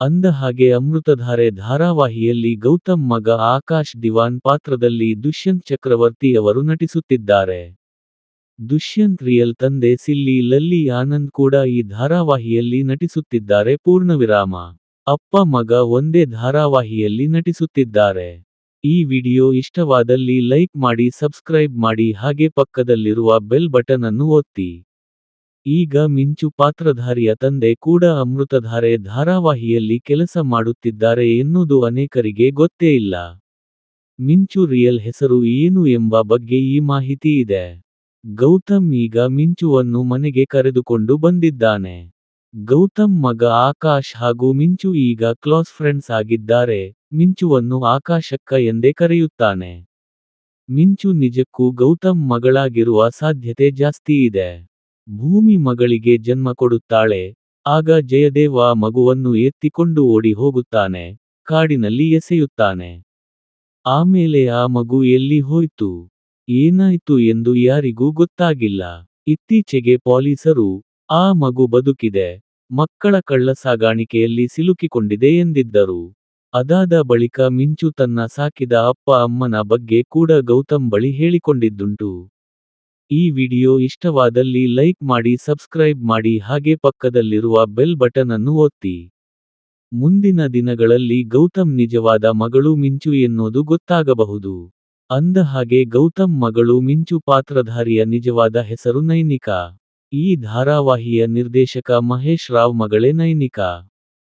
ಅಂದಹಾಗೆ ಅಮೃತಧಾರೆ ಧಾರಾವಾಹಿಯಲ್ಲಿ ಗೌತಮ್ ಮಗ ಆಕಾಶ್ ದಿವಾನ್ ಪಾತ್ರದಲ್ಲಿ ದುಷ್ಯಂತ್ ಚಕ್ರವರ್ತಿ ಅವರು ನಟಿಸುತ್ತಿದ್ದಾರೆ. ದುಷ್ಯಂತ್ ರಿಯಲ್ ತಂದೆ ಸಿಲ್ಲಿ ಲಲ್ಲಿ ಆನಂದ್ ಕೂಡ ಈ ಧಾರಾವಾಹಿಯಲ್ಲಿ ನಟಿಸುತ್ತಿದ್ದಾರೆ ಪೂರ್ಣವಿರಾಮ. ಅಪ್ಪ ಮಗ ಒಂದೇ ಧಾರಾವಾಹಿಯಲ್ಲಿ ನಟಿಸುತ್ತಿದ್ದಾರೆ. ಈ ವಿಡಿಯೋ ಇಷ್ಟವಾದಲ್ಲಿ ಲೈಕ್ ಮಾಡಿ ಸಬ್ಸ್ಕ್ರೈಬ್ ಮಾಡಿ ಹಾಗೆ ಪಕ್ಕದಲ್ಲಿರುವ ಬೆಲ್ ಬಟನ್ ಅನ್ನು ಒತ್ತಿ. ಈಗ ಮಿಂಚು ಪಾತ್ರಧಾರಿಯ ತಂದೆ ಕೂಡ ಅಮೃತಧಾರೆ ಧಾರಾವಾಹಿಯಲ್ಲಿ ಕೆಲಸ ಮಾಡುತ್ತಿದ್ದಾರೆ ಎನ್ನುವುದು ಅನೇಕರಿಗೆ ಗೊತ್ತೇ ಇಲ್ಲ. ಮಿಂಚು ರಿಯಲ್ ಹೆಸರು ಏನು ಎಂಬ ಬಗ್ಗೆ ಈ ಮಾಹಿತಿ ಇದೆ. ಗೌತಮ್ ಈಗ ಮಿಂಚುವನ್ನು ಮನೆಗೆ ಕರೆದುಕೊಂಡು ಬಂದಿದ್ದಾನೆ. ಗೌತಮ್ ಮಗ ಆಕಾಶ್ ಹಾಗೂ ಮಿಂಚು ಈಗ ಕ್ಲೋಸ್ ಫ್ರೆಂಡ್ಸ್ ಆಗಿದ್ದಾರೆ, ಮಿಂಚುವನ್ನು ಆಕಾಶಕ್ಕ ಎಂದೇ ಕರೆಯುತ್ತಾನೆ. ಮಿಂಚು ನಿಜಕ್ಕೂ ಗೌತಮ್ ಮಗಳಾಗಿರುವ ಸಾಧ್ಯತೆ ಜಾಸ್ತಿ ಇದೆ. ಭೂಮಿ ಮಗಳಿಗೆ ಜನ್ಮ ಕೊಡುತ್ತಾಳೆ, ಆಗ ಜಯದೇವ ಮಗುವನ್ನು ಎತ್ತಿಕೊಂಡು ಓಡಿ ಹೋಗುತ್ತಾನೆ, ಕಾಡಿನಲ್ಲಿ ಎಸೆಯುತ್ತಾನೆ. ಆಮೇಲೆ ಆ ಮಗು ಎಲ್ಲಿ ಹೋಯ್ತು, ಏನಾಯ್ತು ಎಂದು ಯಾರಿಗೂ ಗೊತ್ತಾಗಿಲ್ಲ. ಇತ್ತೀಚೆಗೆ ಪೊಲೀಸರು, ಆ ಮಗು ಬದುಕಿದೆ, ಮಕ್ಕಳ ಕಳ್ಳಸಾಗಾಣಿಕೆಯಲ್ಲಿ ಸಿಲುಕಿಕೊಂಡಿದೆ ಎಂದಿದ್ದರು. ಅದಾದ ಬಳಿಕ ಮಿಂಚು ತನ್ನ ಸಾಕಿದ ಅಪ್ಪ ಅಮ್ಮನ ಬಗ್ಗೆ ಕೂಡ ಗೌತಮ್ ಬಳಿ ಹೇಳಿಕೊಂಡಿದ್ದುಂಟು. ಈ ವಿಡಿಯೋ ಇಷ್ಟವಾದಲ್ಲಿ ಲೈಕ್ ಮಾಡಿ ಸಬ್ಸ್ಕ್ರೈಬ್ ಮಾಡಿ ಹಾಗೆ ಪಕ್ಕದಲ್ಲಿರುವ ಬೆಲ್ ಬಟನ್ ಅನ್ನು ಒತ್ತಿ. ಮುಂದಿನ ದಿನಗಳಲ್ಲಿ ಗೌತಮ್ ನಿಜವಾದ ಮಗಳು ಮಿಂಚು ಎನ್ನುವುದು ಗೊತ್ತಾಗಬಹುದು. ಅಂದ ಹಾಗೆ ಗೌತಮ್ ಮಗಳು ಮಿಂಚು ಪಾತ್ರಧಾರಿಯ ನಿಜವಾದ ಹೆಸರು ನೈನಿಕಾ. ಈ ಧಾರಾವಾಹಿಯ ನಿರ್ದೇಶಕ ಮಹೇಶ್ ರಾವ್ ಮಗಳೇ ನೈನಿಕಾ.